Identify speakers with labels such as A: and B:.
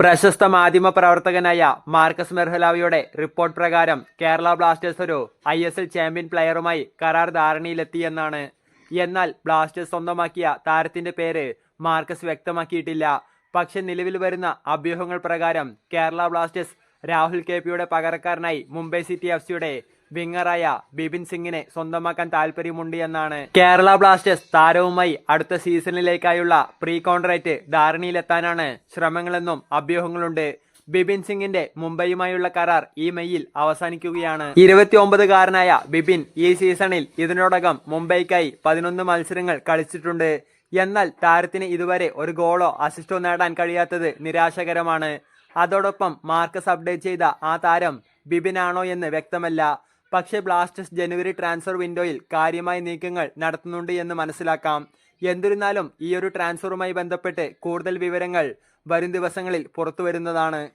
A: പ്രശസ്ത മാധ്യമ പ്രവർത്തകനായ മാർക്കസ് മെർഹലാവിയുടെ റിപ്പോർട്ട് പ്രകാരം കേരള ബ്ലാസ്റ്റേഴ്സ് ഒരു ഐ എസ് എൽ ചാമ്പ്യൻ പ്ലെയറുമായി കരാർ ധാരണയിലെത്തിയെന്നാണ്. എന്നാൽ ബ്ലാസ്റ്റേഴ്സ് സ്വന്തമാക്കിയ താരത്തിന്റെ പേര് മാർക്കസ് വ്യക്തമാക്കിയിട്ടില്ല. പക്ഷെ നിലവിൽ വരുന്ന അഭ്യൂഹങ്ങൾ പ്രകാരം കേരള ബ്ലാസ്റ്റേഴ്സ് രാഹുൽ കെ പിയുടെ പകരക്കാരനായി മുംബൈ സിറ്റി എഫ് സിയുടെ വിങ്ങറായ ബിപിൻ സിംഗിനെ സ്വന്തമാക്കാൻ താല്പര്യമുണ്ട് എന്നാണ് കേരള ബ്ലാസ്റ്റേഴ്സ് താരവുമായി അടുത്ത സീസണിലേക്കായുള്ള പ്രീ കോൺട്രാക്ട് ധാരണയിലെത്താനാണ് ശ്രമങ്ങളെന്നും അഭ്യൂഹങ്ങളുണ്ട്. ബിപിൻ സിംഗിന്റെ മുംബൈയുമായുള്ള കരാർ ഈ മെയ്യിൽ അവസാനിക്കുകയാണ്. ഇരുപത്തിയൊമ്പതുകാരനായ ബിപിൻ ഈ സീസണിൽ ഇതിനോടകം മുംബൈക്കായി പതിനൊന്ന് മത്സരങ്ങൾ കളിച്ചിട്ടുണ്ട്. എന്നാൽ താരത്തിന് ഇതുവരെ ഒരു ഗോളോ അസിസ്റ്റോ നേടാൻ കഴിയാത്തത് നിരാശകരമാണ്. അതോടൊപ്പം മാർക്കസ് അപ്ഡേറ്റ് ചെയ്ത ആ താരം ബിബിനാണോ എന്ന് വ്യക്തമല്ല. പക്ഷേ ബ്ലാസ്റ്റേഴ്സ് ജനുവരി ട്രാൻസ്ഫർ വിൻഡോയിൽ കാര്യമായ നീക്കങ്ങൾ നടത്തുന്നുണ്ട് എന്ന് മനസ്സിലാക്കാം. എന്നിരുന്നാലും ഈയൊരു ട്രാൻസ്ഫറുമായി ബന്ധപ്പെട്ട് കൂടുതൽ വിവരങ്ങൾ വരും ദിവസങ്ങളിൽ പുറത്തു വരുന്നതാണ്